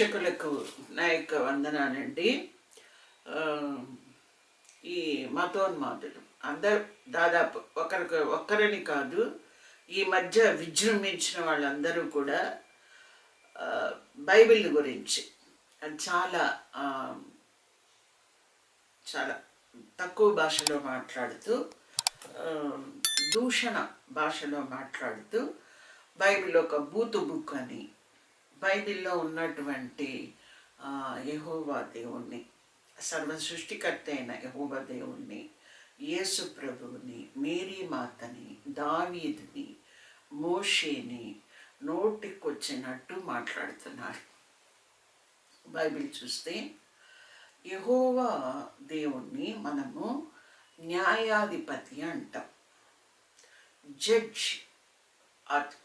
ప్రేక్షకులకు నా యొక్క వందనాలండి. ఈ మతోన్మాదులు అందరు దాదాపు ఒకరికి ఒక్కరిని కాదు ఈ మధ్య విజృంభించిన వాళ్ళందరూ కూడా బైబిల్ గురించి అది చాలా చాలా తక్కువ భాషలో మాట్లాడుతూ దూషణ భాషలో మాట్లాడుతూ బైబిల్ ఒక బూతు బుక్ అని బైబిల్లో ఉన్నటువంటి యహోవా దేవుణ్ణి సర్వ సృష్టికర్త అయిన యహోవా దేవుణ్ణి యేసు ప్రభువుని మేరీ మాతని దావీదుని మోషేని నోటికొచ్చినట్టు మాట్లాడుతున్నారు. బైబిల్ చూస్తే యహోవా దేవుణ్ణి మనము న్యాయాధిపతి అంటాం. జడ్జ్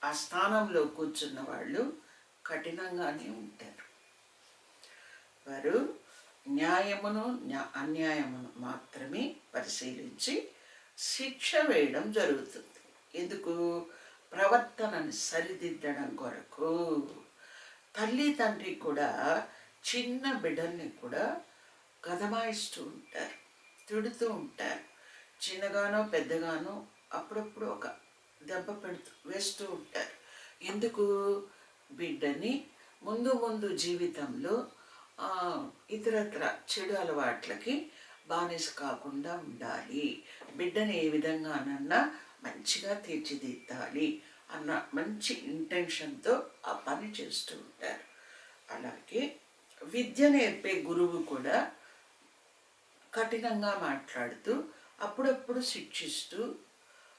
ఆ స్థానంలో కూర్చున్న వాళ్ళు కఠినంగానే ఉంటారు. వారు న్యాయమును అన్యాయమును మాత్రమే పరిశీలించి శిక్ష వేయడం జరుగుతుంది. ఎందుకు? ప్రవర్తనను సరిదిద్దడం కొరకు. తల్లి తండ్రి కూడా చిన్న బిడ్డల్ని కూడా గదమాయిస్తూ ఉంటారు తిడుతూ ఉంటారు. చిన్నగానో పెద్దగానో అప్పుడప్పుడు ఒక దెబ్బ పెడుతూ వేస్తూ ఉంటారు. ఎందుకు? బిడ్డని ముందు ముందు జీవితంలో ఇతరత్ర చెడు అలవాట్లకి బానిస కాకుండా ఉండాలి. బిడ్డని ఏ విధంగానన్నా మంచిగా తీర్చిదిద్దాలి అన్న మంచి ఇంటెన్షన్తో ఆ పని చేస్తూ ఉంటారు. అలాగే విద్య నేర్పే గురువు కూడా కఠినంగా మాట్లాడుతూ అప్పుడప్పుడు శిక్షిస్తూ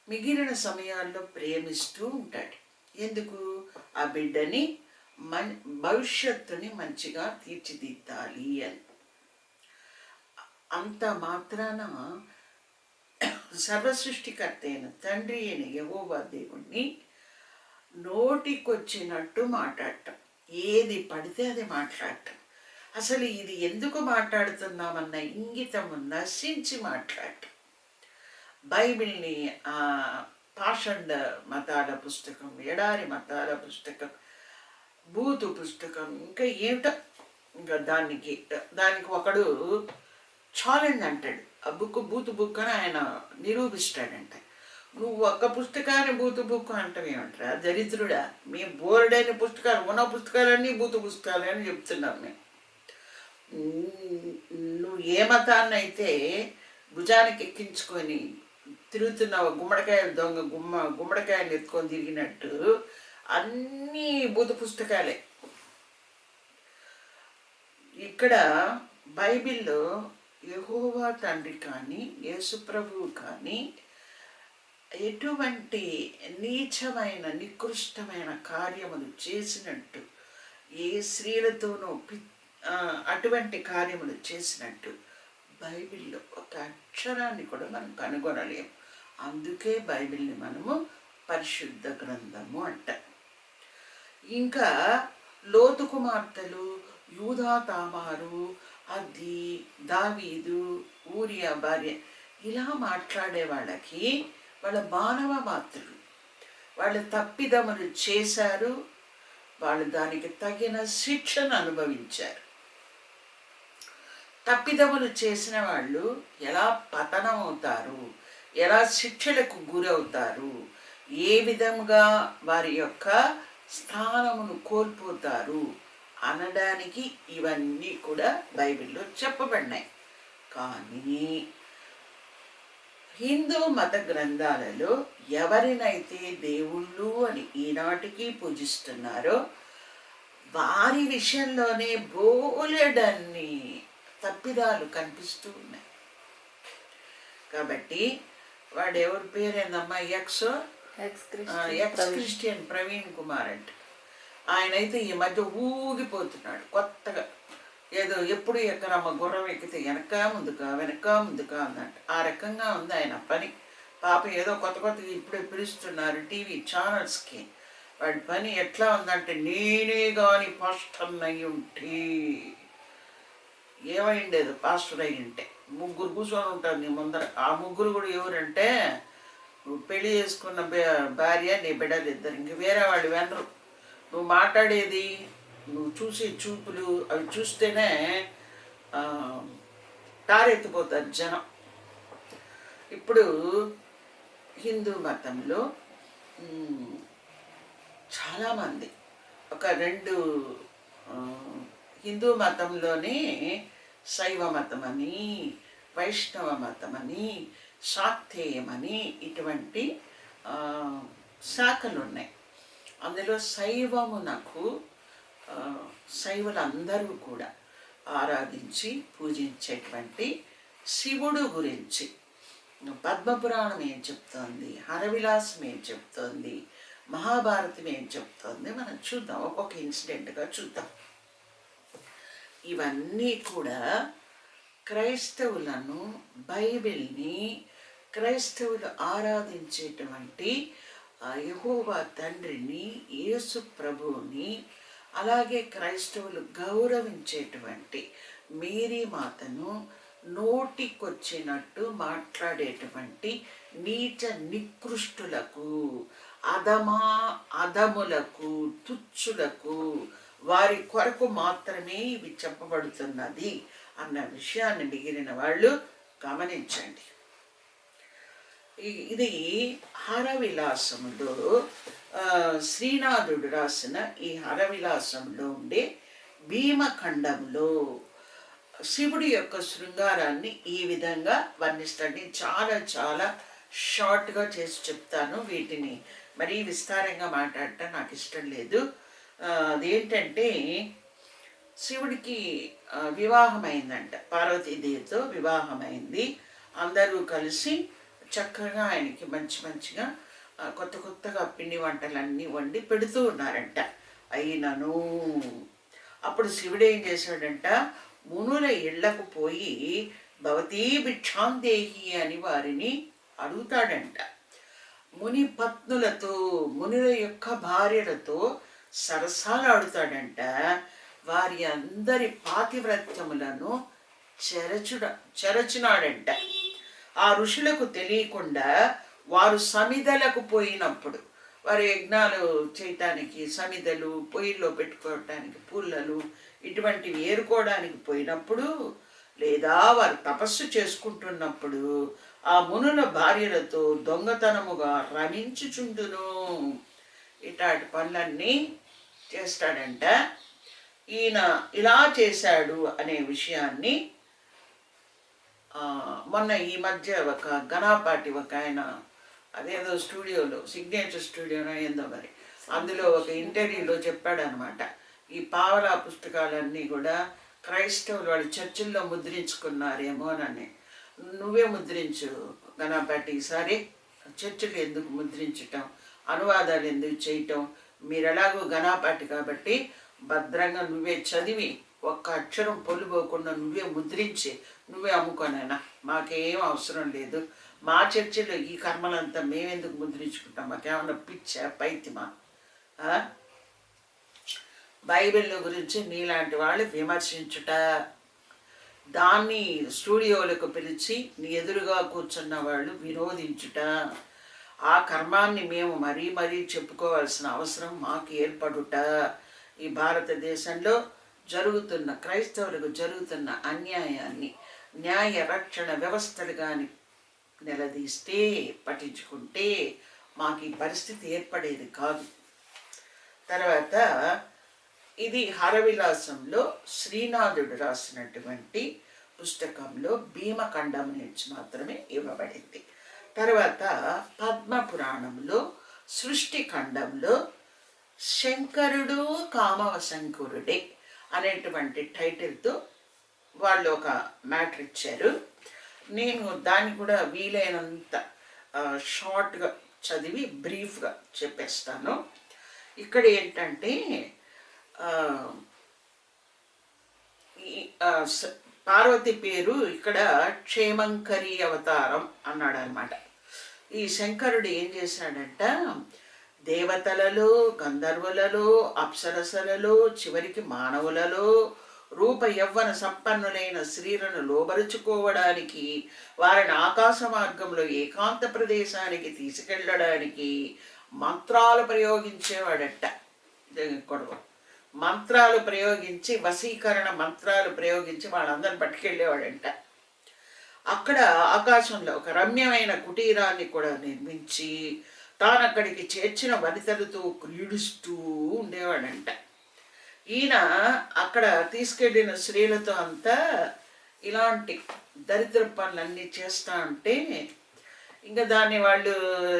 మిగిలిన సమయాల్లో ప్రేమిస్తూ ఉంటాడు. ఎందుకు? ఆ బిడ్డని మన్ భవిష్యత్తుని మంచిగా తీర్చిదిద్దాలి అని. అంత మాత్రాన సర్వసృష్టికర్త అయిన తండ్రి అయిన యహోవా దేవుణ్ణి నోటికొచ్చినట్టు మాట్లాడటం. ఏది పడితే అది మాట్లాడటం. అసలు ఇది ఎందుకు మాట్లాడుతున్నామన్న ఇంగితం నశించి మాట్లాడటం. బైబిల్ని పాషండ మతాల పుస్తకం ఎడారి మతాల పుస్తకం బూతు పుస్తకం ఇంకా ఏమిటో ఇంకా దానికి దానికి ఒకడు ఛాలెంజ్ అంటాడు. ఆ బుక్ బూతు బుక్ అని ఆయన నిరూపిస్తాడంట. నువ్వు ఒక్క పుస్తకాన్ని బూతు బుక్ అంటావు ఏమంటారా? దరిద్రుడా మేము బోర్డైన పుస్తకాలు ఉన్న పుస్తకాలన్నీ బూతు పుస్తకాలు అని చెప్తున్నాం మేము. నువ్వు ఏ మతాన్ని అయితే భుజానికి ఎక్కించుకొని తిరుగుతున్న గుమ్మడికాయలు దొంగ గుమ్మ గుమ్మడికాయలు ఎత్తుకొని తిరిగినట్టు అన్నీ బుధ పుస్తకాలే. ఇక్కడ బైబిల్లో యహోవా తండ్రి కానీ యేసుప్రభువు కానీ ఎటువంటి నీచమైన నికృష్టమైన కార్యములు చేసినట్టు ఏ స్త్రీలతోనూ పి అటువంటి కార్యములు చేసినట్టు బైబిల్లో ఒక అక్షరాన్ని కూడా మనం కనుగొనలేము. అందుకే బైబిల్ని మనము పరిశుద్ధ గ్రంథము అంటాం. ఇంకా లోతు కుమార్తెలు యూధా తామారు అది దావీదు ఊరియా భార్య ఇలా మాట్లాడే వాళ్ళకి వాళ్ళ మానవ మాతృలు. వాళ్ళు తప్పిదములు చేశారు వాళ్ళు దానికి తగిన శిక్షను అనుభవించారు. తప్పిదములు చేసిన వాళ్ళు ఎలా పతనం అవుతారు ఎలా శిక్షలకు గురవుతారు? ఏ విధంగా వారి యొక్క స్థానమును కోల్పోతారు? అనడానికి ఇవన్నీ కూడా బైబిల్లో చెప్పబడినాయి కానీ హిందూ మత గ్రంథాలలో ఎవరినైతే దేవుళ్ళు అని ఈనాటికి పూజిస్తున్నారో వారి విషయంలోనే బోలెడన్ని తప్పిదాలు కనిపిస్తూ ఉన్నాయి. కాబట్టి వాడు ఎవరి పేరేందమ్మా? Ex? Ex ex Christian Praveen Kumar అంటే. ఆయనైతే ఈ మధ్య ఊగిపోతున్నాడు కొత్తగా. ఏదో ఎప్పుడు ఎక్కడమ్మ గుర్రం ఎక్కితే వెనక ముందుకా వెనక ముందుకా అన్నట్టు. ఆ రకంగా ఉంది ఆయన పని. పాప ఏదో కొత్త కొత్తగా ఇప్పుడే పిలుస్తున్నారు టీవీ ఛానల్స్కి. వాడి పని ఎట్లా ఉందంటే నేనే కానీ పాస్టర్ అయి ఉంటే. ఏమైండేది పాస్టర్ అయి ఉంటే ముగ్గురు కూర్చొని ఉంటారు నీ ముందర. ఆ ముగ్గురు కూడా ఎవరంటే పెళ్ళి చేసుకున్న భార్య నీ బిడ్డలు ఇద్దరు. ఇంక వేరే వాళ్ళు వినరు. నువ్వు మాట్లాడేది నువ్వు చూసే చూపులు అవి చూస్తేనే తారెత్తిపోతారు జనం. ఇప్పుడు హిందూ మతంలో చాలామంది. ఒక రెండు హిందూ మతంలోనే శైవ మతమని వైష్ణవ మతం అని శాక్తేయమని ఇటువంటి శాఖలు ఉన్నాయి అందులో శైవమునకు శైవులందరూ కూడా ఆరాధించి పూజించేటువంటి శివుడు గురించి. పద్మపురాణం ఏం చెప్తోంది? హరవిలాసం ఏం చెప్తోంది? మహాభారతం ఏం చెప్తోంది? మనం చూద్దాం. ఒక్కొక్క ఇన్సిడెంట్గా చూద్దాం. ఇవన్నీ కూడా క్రైస్తవులను బైబిల్ని క్రైస్తవులు ఆరాధించేటువంటి యహోవా తండ్రిని యేసు ప్రభువుని అలాగే క్రైస్తవులు గౌరవించేటువంటి మేరీ మాతను నోటికొచ్చినట్టు మాట్లాడేటువంటి నీచ నికృష్టులకు అధమా అధములకు తుచ్చులకు వారి కొరకు మాత్రమే ఇవి చెప్పబడుతున్నది అన్న విషయాన్ని మిగిలిన వాళ్ళు గమనించండి. ఇది హరవిలాసములో శ్రీనాథుడు రాసిన ఈ హరవిలాసంలో ఉండే భీమఖండంలో శివుడి యొక్క శృంగారాన్ని ఈ విధంగా వర్ణిస్తాడు. నేను చాలా చాలా షార్ట్గా చేసి చెప్తాను వీటిని. మరీ విస్తారంగా మాట్లాడటం నాకు ఇష్టం లేదు. అదేంటంటే శివుడికి వివాహమైందంట. పార్వతీదేవితో వివాహమైంది. అందరూ కలిసి చక్కగా ఆయనకి మంచి మంచిగా కొత్త కొత్తగా పిండి వంటలన్నీ వండి పెడుతూ ఉన్నారంట. అయినను. అప్పుడు శివుడు ఏం చేశాడంట మునుల ఇళ్ళకు పోయి భవతీ భిక్షాందేహి అని వారిని అడుగుతాడంట. ముని పత్నులతో మునుల యొక్క భార్యలతో సరసాలాడుతాడంట. వారి అందరి పాతివ్రత్యములను చెరచుడ చెరచినాడంట. ఆ ఋషులకు తెలియకుండా వారు సమిధలకు పోయినప్పుడు వారి యజ్ఞాలు చేయటానికి సమిధలు పొయ్యిల్లో పెట్టుకోవటానికి పుల్లలు ఇటువంటివి ఏరుకోవడానికి పోయినప్పుడు లేదా వారు తపస్సు చేసుకుంటున్నప్పుడు ఆ మునుల భార్యలతో దొంగతనముగా రమించుచుండును. ఇట్లాంటి పనులన్నీ చేస్తాడంట. ఈయన ఇలా చేశాడు అనే విషయాన్ని మొన్న ఈ మధ్య ఒక గణాపాటి ఒక ఆయన అదేదో స్టూడియోలో సిగ్నేచర్ స్టూడియోనో ఏందో మరి అందులో ఒక ఇంటర్వ్యూలో చెప్పాడనమాట. ఈ పావలా పుస్తకాలన్నీ కూడా క్రైస్తవులు వాళ్ళు చర్చిల్లో ముద్రించుకున్నారేమో అని నువ్వే ముద్రించు గణాపాటి ఈసారి. చర్చిలు ఎందుకు ముద్రించటం? అనువాదాలు ఎందుకు చేయటం? మీరు ఎలాగో గణాపాటి కాబట్టి భద్రంగా నువ్వే చదివి ఒక్క అక్షరం పొలిపోకుండా నువ్వే ముద్రించి నువ్వే అమ్ముకోనైనా మాకేం అవసరం లేదు. మా చర్చిలో ఈ కర్మలంతా మేమెందుకు ముద్రించుకుంటాం? మాకేమన్నా పిచ్చ పైతిమా బైబిల్ గురించి నీలాంటి వాళ్ళు విమర్శించుట. దాన్ని స్టూడియోలకు పిలిచి నీ ఎదురుగా కూర్చున్న వాళ్ళు వినోదించుట ఆ కర్మాన్ని మేము మరీ మరీ చెప్పుకోవాల్సిన అవసరం మాకు ఏర్పడుట. ఈ భారతదేశంలో జరుగుతున్న క్రైస్తవులకు జరుగుతున్న అన్యాయాన్ని న్యాయ రక్షణ వ్యవస్థలు కానీ నిలదీస్తే పఠించుకుంటే మాకు ఈ పరిస్థితి ఏర్పడేది కాదు. తర్వాత ఇది హరవిలాసంలో శ్రీనాథుడు రాసినటువంటి పుస్తకంలో భీమఖండం నుంచి మాత్రమే ఇవ్వబడింది. తర్వాత పద్మపురాణంలో సృష్టి ఖండంలో శంకరుడు కామవశంకరుడే అనేటువంటి టైటిల్తో వాళ్ళు ఒక మ్యాటర్ ఇచ్చారు. నేను దాన్ని కూడా వీలైనంత షార్ట్గా చదివి బ్రీఫ్గా చెప్పేస్తాను. ఇక్కడ ఏంటంటే పార్వతి పేరు ఇక్కడ క్షేమంకరి అవతారం అన్నాడు అనమాట ఈ శంకరుడు ఏం చేశాడంట? దేవతలలో గంధర్వులలో అప్సరసలలో చివరికి మానవులలో రూప యవ్వన సంపన్నులైన స్త్రీలను లోబరుచుకోవడానికి వారిని ఆకాశ మార్గంలో ఏకాంత ప్రదేశానికి తీసుకెళ్ళడానికి మంత్రాలు ప్రయోగించేవాడట. కొడుకు. మంత్రాలు ప్రయోగించి వశీకరణ మంత్రాలు ప్రయోగించి వాళ్ళందరిని పట్టుకెళ్ళేవాడంట. అక్కడ ఆకాశంలో ఒక రమ్యమైన కుటీరాన్ని కూడా నిర్మించి తాను అక్కడికి చేర్చిన వనితలతో క్రీడుస్తూ ఉండేవాడంట. ఈయన అక్కడ తీసుకెళ్ళిన స్త్రీలతో అంతా ఇలాంటి దరిద్ర పనులన్నీ చేస్తా ఉంటే ఇంకా దాన్ని వాళ్ళు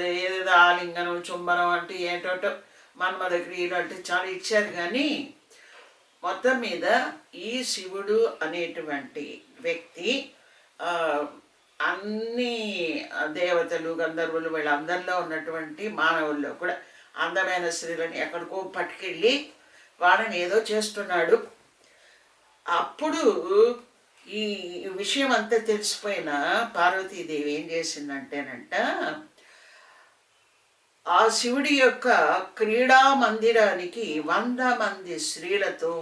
ఏదేదో ఆలింగనం చుంబనం అంటే ఏంటోటో మన్మద క్రియలు అంటే చాలా ఇచ్చారు కానీ మొత్తం మీద ఈ శివుడు అనేటువంటి వ్యక్తి అన్ని దేవతలు గంధర్వులు వీళ్ళందరిలో ఉన్నటువంటి మానవుల్లో కూడా అందమైన స్త్రీలని ఎక్కడికో పట్టుకెళ్ళి వాళ్ళని ఏదో చేస్తున్నాడు. అప్పుడు ఈ విషయం అంతా తెలిసిపోయిన పార్వతీదేవి ఏం చేసిందంటేనంట ఆ శివుడి యొక్క క్రీడా మందిరానికి వంద మంది స్త్రీలతో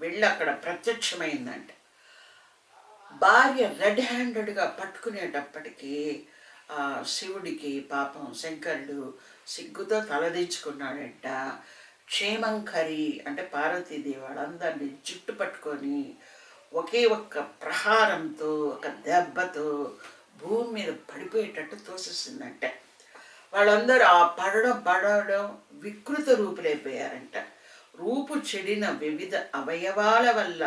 వెళ్ళి అక్కడ ప్రత్యక్షమైందంట. భార్య రెడ్ హ్యాండెడ్గా పట్టుకునేటప్పటికీ శివుడికి పాపం శంకరుడు సిగ్గుతో తలదించుకున్నాడంట. క్షేమంకరి అంటే పార్వతీదేవి వాళ్ళందరినీ జుట్టు పట్టుకొని ఒకే ఒక్క ప్రహారంతో ఒక దెబ్బతో భూమి మీద పడిపోయేటట్టు తోసేసిందంట. వాళ్ళందరూ ఆ పడడం పడడం వికృత రూపులైపోయారంట. రూపు చెడిన వివిధ అవయవాల వల్ల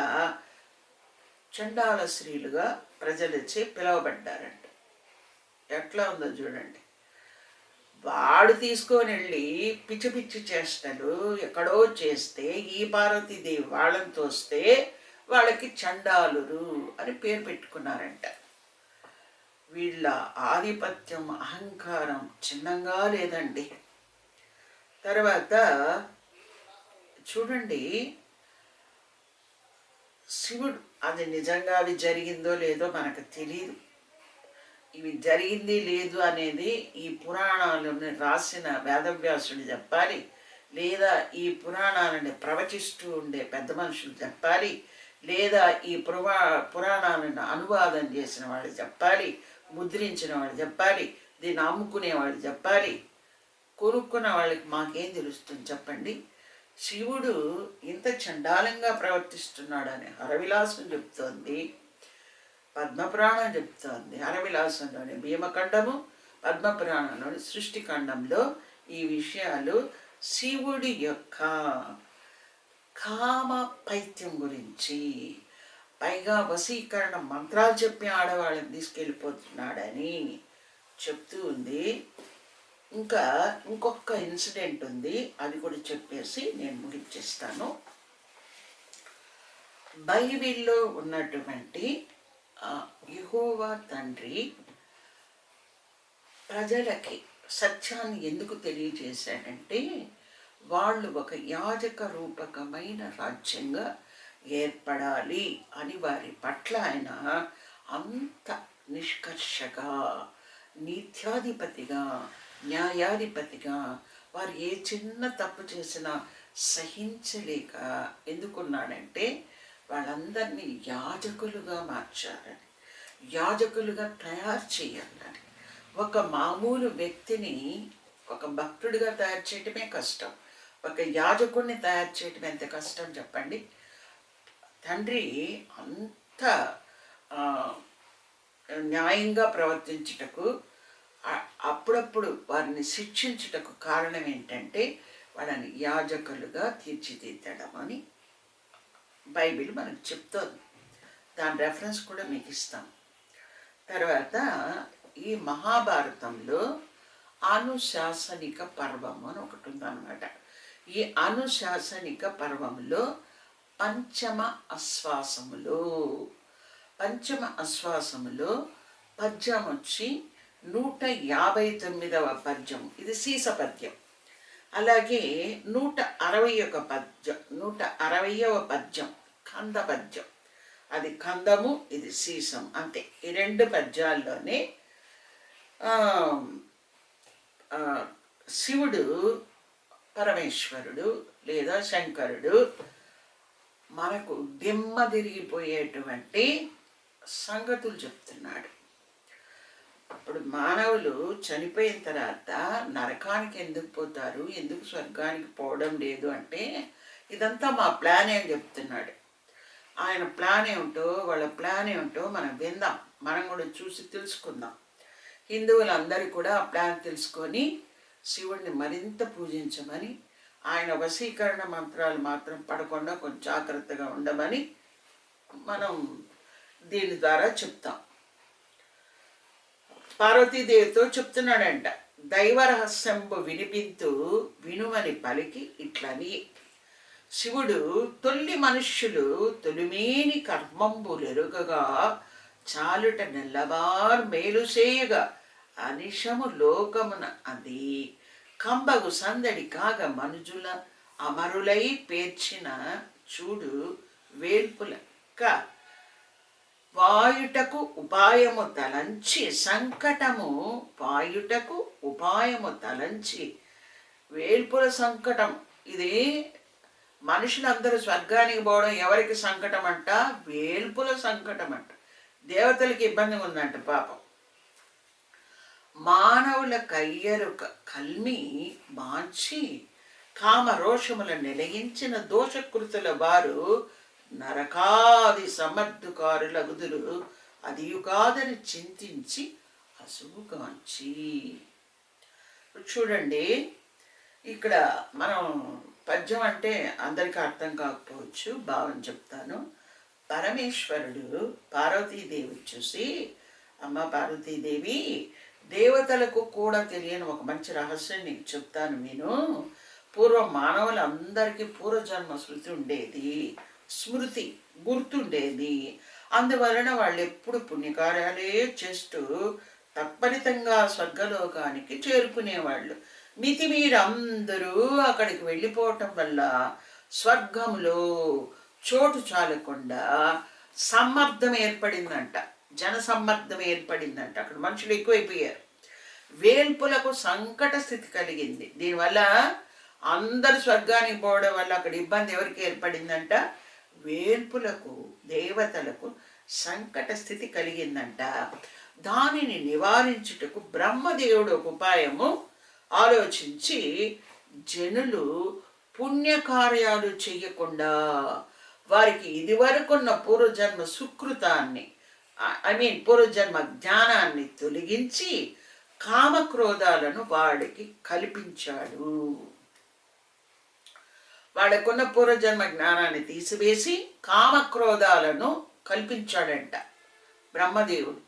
చండాల స్త్రీలుగా ప్రజలచే పిలువబడ్డారంట. ఎట్లా ఉందో చూడండి. వాడు తీసుకొని వెళ్ళి పిచ్చి పిచ్చి చేష్టలు ఎక్కడో చేస్తే ఈ పార్వతీదేవి వాళ్ళని తోస్తే వాళ్ళకి చండాలురు అని పేరు పెట్టుకున్నారంట. వీళ్ళ ఆధిపత్యం అహంకారం చిన్నంగా లేదండి. తర్వాత చూడండి. శివుడు అది నిజంగా అది జరిగిందో లేదో మనకు తెలియదు ఇవి జరిగింది లేదు అనేది ఈ పురాణాలను రాసిన వేదవ్యాసుడు చెప్పాలి లేదా ఈ పురాణాలని ప్రవచిస్తూ ఉండే పెద్ద మనుషులు చెప్పాలి లేదా ఈ పురా పురాణాలను అనువాదం చేసిన వాళ్ళు చెప్పాలి ముద్రించిన వాళ్ళు చెప్పాలి దీన్ని అమ్ముకునే వాళ్ళు చెప్పాలి కొనుక్కున్న వాళ్ళకి మాకేం తెలుస్తుంది చెప్పండి? శివుడు ఇంత చండాలంగా ప్రవర్తిస్తున్నాడని హరవిలాసం చెప్తోంది. పద్మపురాణం చెప్తోంది. హరవిలాసంలోని భీమఖండము పద్మపురాణంలోని సృష్టిఖండంలో ఈ విషయాలు శివుడి యొక్క కామ పైత్యం గురించి పైగా వశీకరణ మంత్రాలు చెప్పి ఆడవాళ్ళని తీసుకెళ్ళిపోతున్నాడని చెప్తూ ఉంది. ఇంకా ఇంకొక ఇన్సిడెంట్ ఉంది. అది కూడా చెప్పేసి నేను ముగించేస్తాను. బైబిల్లో ఉన్నటువంటి యహోవా తండ్రి ప్రజలకి సత్యాన్ని ఎందుకు తెలియజేశాడంటే వాళ్ళు ఒక యాజక రూపకమైన రాజ్యంగా ఏర్పడాలి అని వారి పట్ల ఆయన అంత నిష్కర్షగా నీత్యాధిపతిగా న్యాయాధిపతిగా వారు ఏ చిన్న తప్పు చేసినా సహించలేక ఎందుకున్నాడంటే వాళ్ళందరినీ యాజకులుగా మార్చారని యాజకులుగా తయారు చేయాలని. ఒక మామూలు వ్యక్తిని ఒక భక్తుడిగా తయారు చేయటమే కష్టం. ఒక యాజకుడిని తయారు చేయటం ఎంత కష్టం చెప్పండి? తండ్రి అంత న్యాయంగా ప్రవర్తించుటకు అప్పుడప్పుడు వారిని శిక్షించుటకు కారణం ఏంటంటే వాళ్ళని యాజకులుగా తీర్చిదిద్దడం అని బైబిల్ మనకు చెప్తోంది. దాని రెఫరెన్స్ కూడా మీకు ఇస్తాం. తర్వాత ఈ మహాభారతంలో అనుశాసనిక పర్వం అని ఒకటి ఉందన్నమాట. ఈ అనుశాసనిక పర్వంలో పంచమ అశ్వాసములో పంచమ అశ్వాసములో పద్యం వచ్చి నూట యాభై తొమ్మిదవ పద్యం. ఇది సీస పద్యం. అలాగే నూట అరవై ఒక పద్యం నూట అరవయవ పద్యం కంద పద్యం. అది కందము ఇది సీసం. అంతే. ఈ రెండు పద్యాల్లోనే శివుడు పరమేశ్వరుడు లేదా శంకరుడు మనకు దిమ్మ తిరిగిపోయేటువంటి సంగతులు చెప్తున్నాడు. ఇప్పుడు మానవులు చనిపోయిన తర్వాత నరకానికి ఎందుకు పోతారు? ఎందుకు స్వర్గానికి పోవడం లేదు అంటే ఇదంతా మా ప్లాన్ అని చెప్తున్నాడు. ఆయన ప్లాన్ ఏమిటో వాళ్ళ ప్లాన్ ఏమిటో మనం విందాం. మనం కూడా చూసి తెలుసుకుందాం. హిందువులందరూ కూడా ఆ ప్లాన్ తెలుసుకొని శివుడిని మరింత పూజించమని ఆయన వశీకరణ మంత్రాలు మాత్రం పడకుండా కొంచెం జాగ్రత్తగా ఉండమని మనం దీని ద్వారా చెప్తాం. పార్వతీదేవితో చెప్తున్నాడంట దైవ రహస్యంబు వినిపింతు వినుమని పలికి ఇట్లని. శివుడు తొల్లి మనుష్యులు తొలిమేని కర్మంబులెరుగగా చాలుట నెల్లవారు మేలు చేయగా అనిశము లోకమున అది. కంబగు సందడి కాగ మనుజుల అమరులై పేర్చిన చూడు వేల్పుల కా వాయుటకు ఉపాయము తలంచి సంకటము వాయుటకు ఉపాయము తలంచి. వేల్పుల సంకటం ఇది మనుషులందరూ స్వర్గానికి పోవడం ఎవరికి సంకటం అంట వేల్పుల సంకటం అంట దేవతలకి ఇబ్బంది ఉందంట పాపం. మానవుల కయ్యరు కల్మి మాంచి కామ రోషముల నిలయించిన దోషకృతుల వారు నరకాది సమర్థుకారులగుదురు అదియు కాదని చింతించి అసువుగాంచి చూడండి ఇక్కడ మనం పద్యం అంటే అందరికీ అర్థం కాకపోవచ్చు భావం చెప్తాను. పరమేశ్వరుడు పార్వతీదేవి చూసి అమ్మ పార్వతీదేవి దేవతలకు కూడా తెలియని ఒక మంచి రహస్యం నీకు చెప్తాను నేను. పూర్వం మానవులందరికీ పూర్వజన్మ స్మృతి ఉండేది. స్మృతి గుర్తుండేది. అందువలన వాళ్ళు ఎప్పుడు పుణ్యకార్యాలే చేస్తూ తప్పనితంగా స్వర్గలోకానికి చేరుకునేవాళ్ళు. మితిమీరి అందరూ అక్కడికి వెళ్ళిపోవటం వల్ల స్వర్గంలో చోటు చాలకుండా సమ్మర్దం ఏర్పడిందంట. జనసమ్మర్దం ఏర్పడిందంట. అక్కడ మనుషులు ఎక్కువైపోయారు. వేల్పులకు సంకట స్థితి కలిగింది. దీనివల్ల అందరు స్వర్గానికి పోవడం వల్ల అక్కడ ఇబ్బంది ఎవరికి ఏర్పడిందంట? వేర్పులకు దేవతలకు సంకట స్థితి కలిగిందంట. దానిని నివారించుటకు బ్రహ్మదేవుడు ఒక ఉపాయము. ఆలోచించి జనులు పుణ్యకార్యాలు చెయ్యకుండా వారికి ఇదివరకున్న పూర్వజన్మ సుకృతాన్ని ఐ మీన్ పూర్వజన్మ జ్ఞానాన్ని తొలగించి కామక్రోధాలను వాడికి కల్పించాడు. వాళ్ళకున్న పూర్వజన్మ జ్ఞానాన్ని తీసివేసి కామక్రోధాలను కల్పించాడంట బ్రహ్మదేవుడు.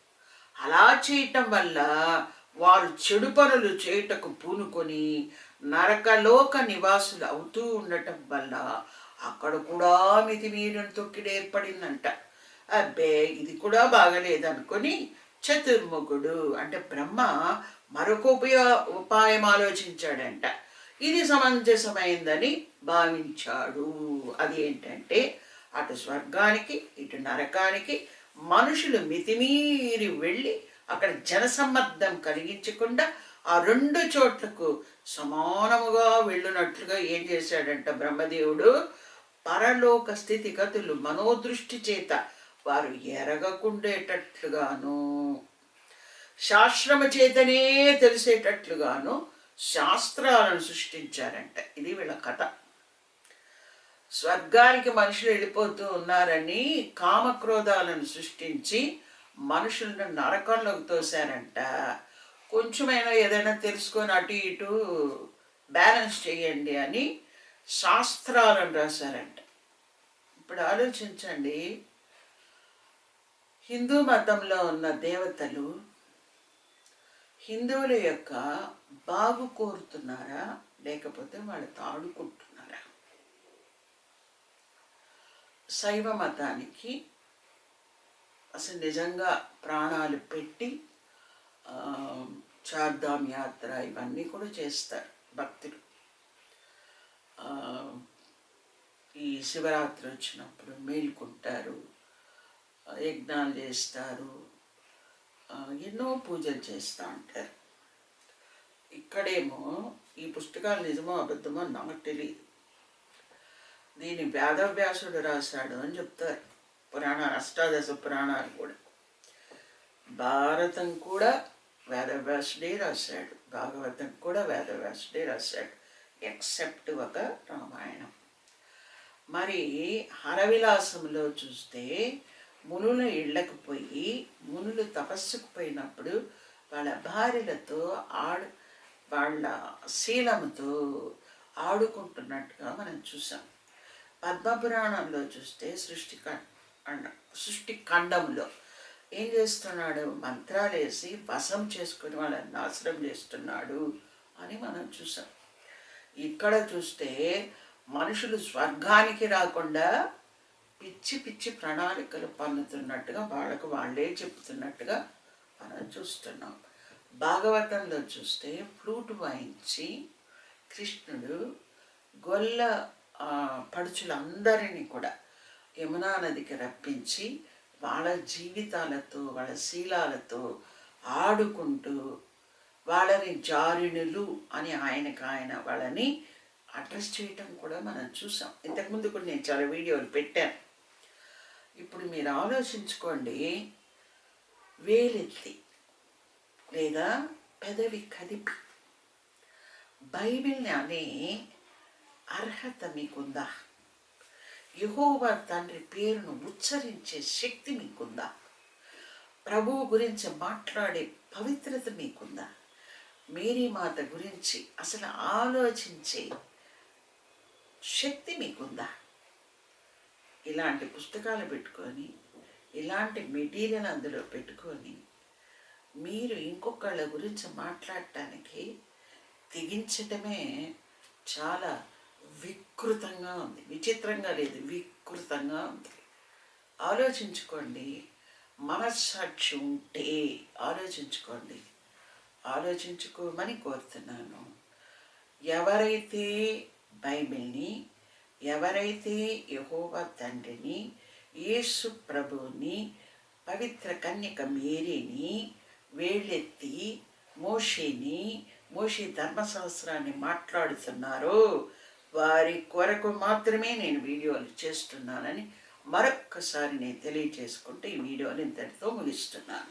అలా చేయటం వల్ల వారు చెడు పనులు చేయుటకు పూనుకొని నరకలోక నివాసులు అవుతూ ఉండటం వల్ల అక్కడ కూడా మితిమీరిన తొక్కిడి ఏర్పడిందంట. అబ్బే ఇది కూడా బాగలేదనుకొని చతుర్ముఖుడు అంటే బ్రహ్మ మరొక ఉపయో ఉపాయం ఆలోచించాడంట. ఇది సమంజసమైందని భావించాడు. అది ఏంటంటే అటు స్వర్గానికి ఇటు నరకానికి మనుషులు మితిమీరి వెళ్ళి అక్కడ జనసమ్మర్దం కలిగించకుండా ఆ రెండు చోట్లకు సమానముగా వెళ్ళునట్లుగా ఏం చేశాడంట బ్రహ్మదేవుడు? పరలోక స్థితిగతులు మనోదృష్టి చేత వారు ఎరగకుండేటట్లుగాను. శాస్త్రము చేతనే తెలిసేటట్లుగాను శాస్త్రాలను సృష్టించారంట. ఇది వీళ్ళ కథ. స్వర్గానికి మనుషులు వెళ్ళిపోతూ ఉన్నారని కామక్రోధాలను సృష్టించి మనుషులను నరకంలోకి తోశారంట. కొంచెమైనా ఏదైనా తెలుసుకొని అటు ఇటు బ్యాలెన్స్ చేయండి అని శాస్త్రాలను రాశారంట. ఇప్పుడు ఆలోచించండి. హిందూ మతంలో ఉన్న దేవతలు హిందువుల యొక్క బాగు కోరుతున్నారా? లేకపోతే వాళ్ళతో ఆడుకుంటున్నారా? శైవ మతానికి అసలు నిజంగా ప్రాణాలు పెట్టి చార్ధామ్ యాత్ర ఇవన్నీ కూడా చేస్తారు భక్తులు. ఈ శివరాత్రి వచ్చినప్పుడు మేలుకుంటారు యజ్ఞాలు చేస్తారు ఎన్నో పూజలు చేస్తూ ఉంటారు. ఇక్కడేమో ఈ పుస్తకాలు నిజమో అబద్ధమో నాకు తెలియదు. దీని వేదవ్యాసుడు రాశాడు అని చెప్తారు. పురాణ అష్టాదశ పురాణాలు కూడా. భారతం కూడా వేదవ్యాసుడే రాశాడు. భాగవతం కూడా వేదవ్యాసుడే రాశాడు. ఎక్సెప్ట్ ఒక రామాయణం. మరి హరవిలాసంలో చూస్తే మునుల ఇళ్ళకు పోయి మునులు తపస్సుకు పోయినప్పుడు వాళ్ళ భార్యలతో ఆడు వాళ్ళ శీలముతో ఆడుకుంటున్నట్టుగా మనం చూసాం పద్మపురాణంలో చూస్తే సృష్టి ఖండ సృష్టి ఖండంలో ఏం చేస్తున్నాడు? మంత్రాలు వేసి వశం చేసుకుని వాళ్ళని నాశనం చేస్తున్నాడు అని మనం చూసాం. ఇక్కడ చూస్తే మనుషులు స్వర్గానికి రాకుండా పిచ్చి పిచ్చి ప్రణాళికలు పన్నుతున్నట్టుగా వాళ్ళకు వాళ్ళే చెప్తున్నట్టుగా మనం చూస్తున్నాం. భాగవతంలో చూస్తే ఫ్లూట్ వాయించి కృష్ణుడు గొల్ల పడుచులందరినీ కూడా యమునా నదికి రప్పించి వాళ్ళ జీవితాలతో వాళ్ళ శీలాలతో ఆడుకుంటూ వాళ్ళని జారిణులు అని ఆయనకు ఆయన వాళ్ళని అడ్రస్ చేయటం కూడా మనం చూసాం. ఇంతకుముందు కూడా నేను చాలా వీడియోలు పెట్టాను. ఇప్పుడు మీరు ఆలోచించుకోండి వేలెత్తి లేదా పెదవి కదిపి బైబిల్ని అనే అర్హత మీకుందా? యహోవా తండ్రి పేరును ఉచ్చరించే శక్తి మీకుందా? ప్రభువు గురించి మాట్లాడే పవిత్రత మీకుందా? మేరీ మాత గురించి అసలు ఆలోచించే శక్తి మీకుందా? ఇలాంటి పుస్తకాలు పెట్టుకొని ఇలాంటి మెటీరియల్ అందులో పెట్టుకొని మీరు ఇంకొకళ్ళ గురించి మాట్లాడటానికి తెగించటమే చాలా వికృతంగా ఉంది. విచిత్రంగా లేదు వికృతంగా ఉంది. ఆలోచించుకోండి. మనస్సాక్షి ఉంటే ఆలోచించుకోండి. ఆలోచించుకోమని కోరుతున్నాను. ఎవరైతే బైబిల్ని ఎవరైతే యహోవ తండ్రిని యేసు ప్రభువుని పవిత్ర కన్యక మేరీని వేళ్ళెత్తి మోషిని మోషి ధర్మశాస్త్రాన్ని మాట్లాడుతున్నారో వారి కొరకు మాత్రమే నేను వీడియోలు చేస్తున్నానని మరొక్కసారి నేను తెలియజేసుకుంటే ఈ వీడియోని ఇంతటితో ముగిస్తున్నాను.